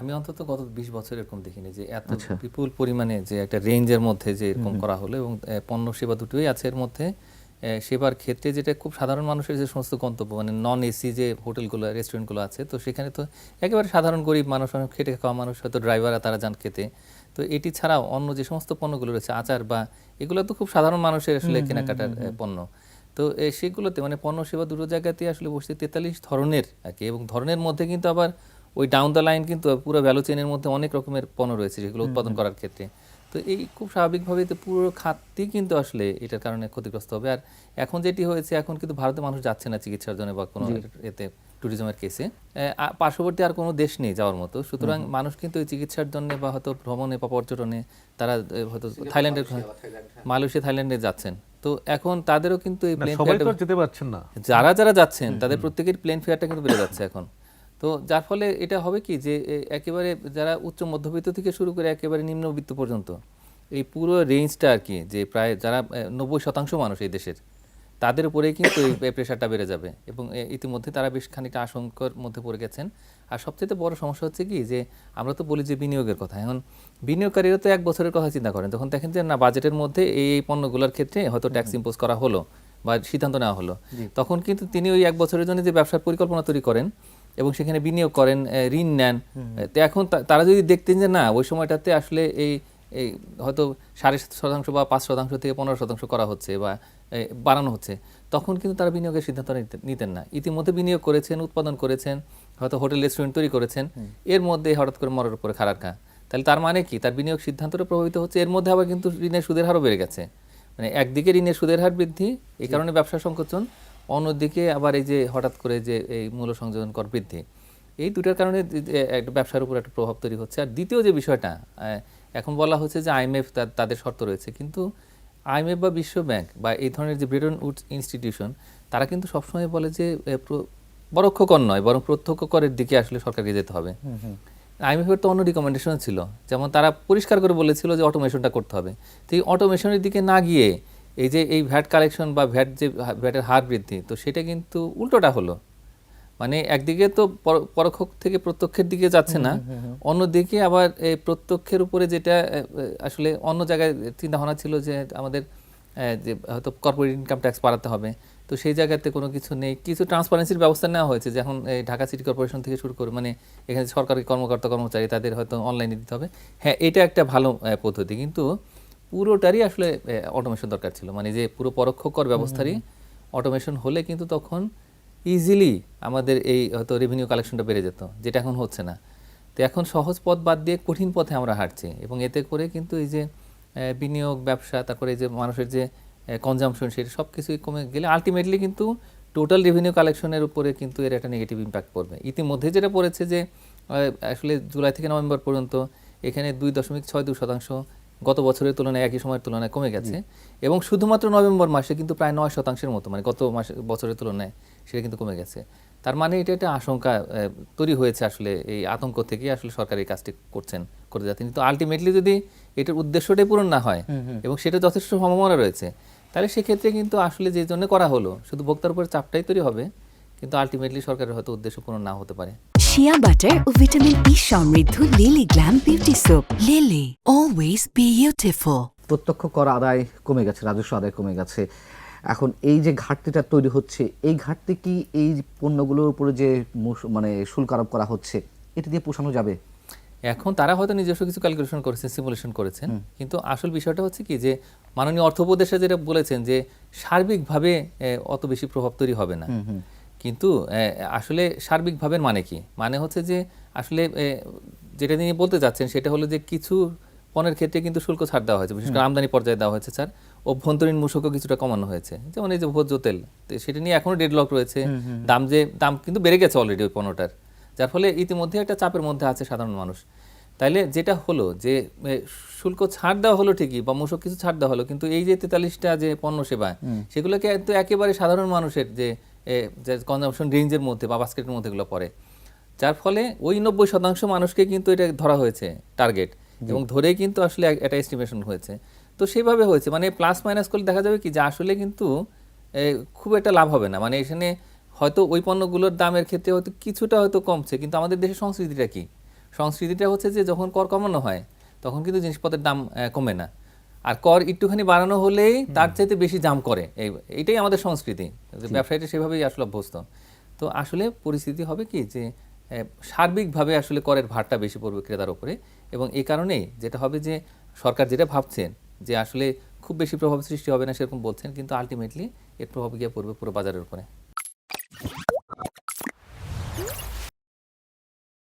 আমি অন্তত গত বিশ বছর এরকম দেখিনি যে এত আচ্ছা। বিপুল পরিমাণে যে একটা রেঞ্জের মধ্যে যে এরকম করা হলো এবং পণ্য সেবা দুটোই আছে এর মধ্যে সেবার ক্ষেত্রে যেটা খুব সাধারণ মানুষের যে সমস্ত গন্তব্য মানে নন এসি যে হোটেলগুলো রেস্টুরেন্টগুলো আছে তো সেখানে তো একেবারে সাধারণ গরিব মানুষ খেটে খাওয়া মানুষ হয়তো ড্রাইভাররা তারা যান খেতে। তো এটি ছাড়াও অন্য যে সমস্ত পণ্যগুলো রয়েছে আচার বা এগুলো তো খুব সাধারণ মানুষের আসলে কেনাকাটার পণ্য। তো সেগুলোতে মানে পণ্য সেবা দুটো জায়গাতে আসলে বসছে তেতাল্লিশ ধরনের আর কি এবং ধরনের মধ্যে কিন্তু আবার ওই ডাউন দ্য লাইন কিন্তু পুরো ভ্যালু চেনের মধ্যে অনেক রকমের পণ্য রয়েছে যেগুলো উৎপাদন করার ক্ষেত্রে। তো এই খুব স্বাভাবিকভাবেই তো পুরো খাতটি কিন্তু আসলে এটার কারণে ক্ষতিগ্রস্ত হবে। আর এখন যেটি হয়েছে এখন কিন্তু ভারতে মানুষ যাচ্ছে না চিকিৎসার জন্য বা কোনো এতে ট্যুরিজমের কেসে পার্শ্ববর্তী আর কোনো দেশ নেই যাওয়ার মতো। সুতরাং মানুষ কিন্তু এই চিকিৎসার জন্য বা হয়তো ভ্রমণে বা পর্যটনে তারা হয়তো থাইল্যান্ডের মালয়েশিয়া থাইল্যান্ডে যাচ্ছেন। তো এখন তাদেরও কিন্তু এই প্লেন যেতে পারছেন না। যারা যারা যাচ্ছেন তাদের প্রত্যেকের প্লেন ফেয়ারটা কিন্তু বেড়ে যাচ্ছে এখন। তো যার ফলে এটা হবে কি যে একেবারে যারা উচ্চ মধ্যবিত্ত থেকে শুরু করে একেবারে নিম্নবিত্ত পর্যন্ত এই পুরো রেঞ্জটা আর কি যে প্রায় যারা নব্বই শতাংশ মানুষ এই দেশের তাদের উপরেই কিন্তু এই প্রেশারটা বেড়ে যাবে। এবং ইতিমধ্যে তারা বেশ খানিকটা আশঙ্কার মধ্যে পড়ে গেছেন। আর সবচেয়ে বড় সমস্যা হচ্ছে কি যে আমরা তো বলি যে বিনিয়োগের কথা। এখন বিনিয়োগকারীরা তো এক বছরের কথা চিন্তা করেন। তখন দেখেন যে না বাজেটের মধ্যে এই এই পণ্যগুলোর ক্ষেত্রে হয়তো ট্যাক্স ইম্পোজ করা হলো বা সিদ্ধান্ত নেওয়া হলো। তখন কিন্তু তিনি ওই এক বছরের জন্য যে ব্যবসার পরিকল্পনা তৈরি করেন এবং সেখানে বিনিয়োগ করেন ঋণ নেন। তো এখন তারা যদি দেখতেন যে না ওই সময়টাতে আসলে এই এই হয়তো সাড়ে সাত শতাংশ বা পাঁচ শতাংশ থেকে পনেরো শতাংশ করা হচ্ছে বা বাড়ানো হচ্ছে তখন কিন্তু তারা বিনিয়োগের সিদ্ধান্ত নিতেন না। ইতিমধ্যে বিনিয়োগ করেছেন উৎপাদন করেছেন হয়তো হোটেল রেস্টুরেন্ট তৈরি করেছেন। এর মধ্যে হঠাৎ করে মরার উপরে খারাপ খা তাহলে তার মানে কি? তার বিনিয়োগ সিদ্ধান্তটা প্রভাবিত হচ্ছে এর মধ্যে আবার কিন্তু ঋণের সুদের হারও বেড়ে গেছে। মানে একদিকে ঋণের সুদের হার বৃদ্ধি এই কারণে ব্যবসা সংকোচন অন্যদিকে আবার এই যে হঠাৎ করে যে এই মূল্য সংযোজন কর বৃদ্ধি এই দুটার কারণে একটা ব্যবসার উপর একটা প্রভাব তৈরি হচ্ছে। আর দ্বিতীয় যে বিষয়টা এখন বলা হচ্ছে যে আইএমএফ তাদের শর্ত রয়েছে কিন্তু আইএমএফ বা বিশ্ব ব্যাংক বা এই ধরনের যে ব্রেটন উডস ইনস্টিটিউশন তারা কিন্তু সবসময় বলে যে পরোক্ষ কর নয় বরং প্রত্যক্ষ করের দিকে আসলে সরকারকে যেতে হবে। আইএমএফের তো অন্য রিকমেন্ডেশন ছিল যেমন তারা পরিষ্কার করে বলেছিল যে অটোমেশনটা করতে হবে। তো এই অটোমেশনের দিকে না গিয়ে এই যে এই ভ্যাট কালেকশন বা ভ্যাট যে ভ্যাটের হার বৃদ্ধি তো সেটা কিন্তু উল্টোটা হলো। মানে একদিকে তো পরোক্ষ থেকে প্রত্যক্ষের দিকে যাচ্ছে না অন্যদিকে আবার এই প্রত্যক্ষের উপরে যেটা আসলে অন্য জায়গায় চিন্তা ভাবনা ছিল যে আমাদের যে হয়তো কর্পোরেট ইনকাম ট্যাক্স বাড়াতে হবে তো সেই জায়গাতে কোনো কিছু নেই। কিছু ট্রান্সপারেন্সির ব্যবস্থা নেওয়া হয়েছে যখন এই ঢাকা সিটি কর্পোরেশন থেকে শুরু করে মানে এখানে সরকারি কর্মকর্তা কর্মচারী তাদের হয়তো অনলাইনে দিতে হবে। হ্যাঁ এটা একটা ভালো পদ্ধতি। কিন্তু পুরোটারই আসলে অটোমেশন দরকার ছিল। মানে যে পুরো পরোক্ষ কর ব্যবস্থারই অটোমেশন হলে কিন্তু তখন ইজিলি আমাদের এই হয়তো রেভিনিউ কালেকশনটা বেড়ে যেত যেটা এখন হচ্ছে না। তো এখন সহজ পথ বাদ দিয়ে কঠিন পথে আমরা হাঁটছি এবং এতে করে কিন্তু এই যে বিনিয়োগ ব্যবসা তারপরে এই যে মানুষের যে কনজামশন সেটা সব কিছুই কমে গেলে আলটিমেটলি কিন্তু টোটাল রেভিনিউ কালেকশনের উপরে কিন্তু এর একটা নেগেটিভ ইম্প্যাক্ট পড়বে। ইতিমধ্যে যেটা পড়েছে যে আসলে জুলাই থেকে নভেম্বর পর্যন্ত এখানে দুই দশমিক ছয় দুই শতাংশ গত বছরের তুলনায় একই সময়ের তুলনায় কমে গেছে। এবং শুধুমাত্র নভেম্বর মাসে কিন্তু প্রায় নয় শতাংশের মতো মানে গত মাসে বছরের তুলনায় সেটা কিন্তু কমে গেছে। তার মানে এটা একটা আশঙ্কা তৈরি হয়েছে আসলে এই আতঙ্ক থেকে আসলে সরকার এই কাজটি করছেন করে যাচ্ছেন। কিন্তু আলটিমেটলি যদি এটার উদ্দেশ্যটাই পূরণ না হয় এবং সেটা যথেষ্ট সম্ভাবনা রয়েছে তাহলে সেক্ষেত্রে কিন্তু আসলে যে জন্য করা হলো শুধু ভোক্তার উপর চাপটাই তৈরি হবে কিন্তু আলটিমেটলি সরকারের হয়তো উদ্দেশ্য পূরণ না হতে পারে। শিয়া বাটার ও ভিটামিন ই সমৃদ্ধ Lily glam beauty soap Lily always beautiful প্রত্যক্ষ কর আদায় কমে গেছে রাজস্ব আদায় কমে গেছে। এখন এই যে ঘাটতিটা তৈরি হচ্ছে এই ঘাটতি কি এই পণ্যগুলোর উপরে যে মানে শুল্ক আরোপ করা হচ্ছে এটা দিয়ে পোষানো যাবে? এখন তারা হয়তো নিজস্ব কিছু ক্যালকুলেশন করেছেন সিমুলেশন করেছেন। কিন্তু আসল বিষয়টা হচ্ছে কি যে মাননীয় অর্থ উপদেষ্টা যেটা বলেছেন যে সার্বিকভাবে অত বেশি প্রভাব তৈরি হবে না। কিন্তু আসলে সার্বিকভাবে মানে কি? মানে হচ্ছে যে আসলে যেটা তিনি বলতে চাচ্ছেন সেটা হলো যে কিছু পণ্যের ক্ষেত্রে কিন্তু শুল্ক ছাড় দেওয়া হয়েছে। বিশেষ করে আমদানি পর্যায়ে দেওয়া হয়েছে স্যার। অভ্যন্তরীণ মূসকও কিছুটা কমানো হয়েছে। যেমন এই যে ভোজ্য তেল সেটা নিয়ে এখনও ডেডলক রয়েছে। দাম যে দাম কিন্তু বেড়ে গেছে অলরেডি ওই পণ্যটার। যার ফলে ইতিমধ্যে একটা চাপের মধ্যে আছে সাধারণ মানুষ। তাইলে যেটা হলো যে শুল্ক ছাড় দেওয়া হলো ঠিকই বা মূসক কিছু ছাড় দেওয়া হলো কিন্তু এই যে তেতাল্লিশটা যে পণ্য সেবা সেগুলোকে তো একেবারে সাধারণ মানুষের যে কনজামশন রেঞ্জের মধ্যে বা বাস্কেটের মধ্যে এগুলো পড়ে। যার ফলে ওই নব্বই শতাংশ মানুষকে কিন্তু এটা ধরা হয়েছে টার্গেট এবং ধরেই কিন্তু আসলে এক- একটা এস্টিমেশন হয়েছে। তো সেইভাবে হয়েছে মানে প্লাস মাইনাস করলে দেখা যাবে কি যে আসলে কিন্তু খুব একটা লাভ হবে না। মানে এখানে হয়তো ওই পণ্যগুলোর দামের ক্ষেত্রে হয়তো কিছুটা হয়তো কমছে কিন্তু আমাদের দেশের সংস্কৃতিটা কি? সংস্কৃতিটা হচ্ছে যে যখন কর কমানো হয় তখন কিন্তু জিনিসপত্রের দাম কমে না। আর কর একটুখানি বাড়ানো হলেই তার চাইতে বেশি জাম করে। এই এইটাই আমাদের সংস্কৃতি। ব্যবসায়ীটা সেভাবেই আসলে অভ্যস্ত। তো আসলে পরিস্থিতি হবে কি যে সার্বিকভাবে আসলে করের ভারটা বেশি পড়বে ক্রেতার উপরে এবং এই কারণেই যেটা হবে যে সরকার যেটা ভাবছেন যে আসলে খুব বেশি প্রভাব সৃষ্টি হবে না সেরকম বলছেন কিন্তু আলটিমেটলি এর প্রভাব গিয়ে পড়বে পুরো বাজারের উপরে।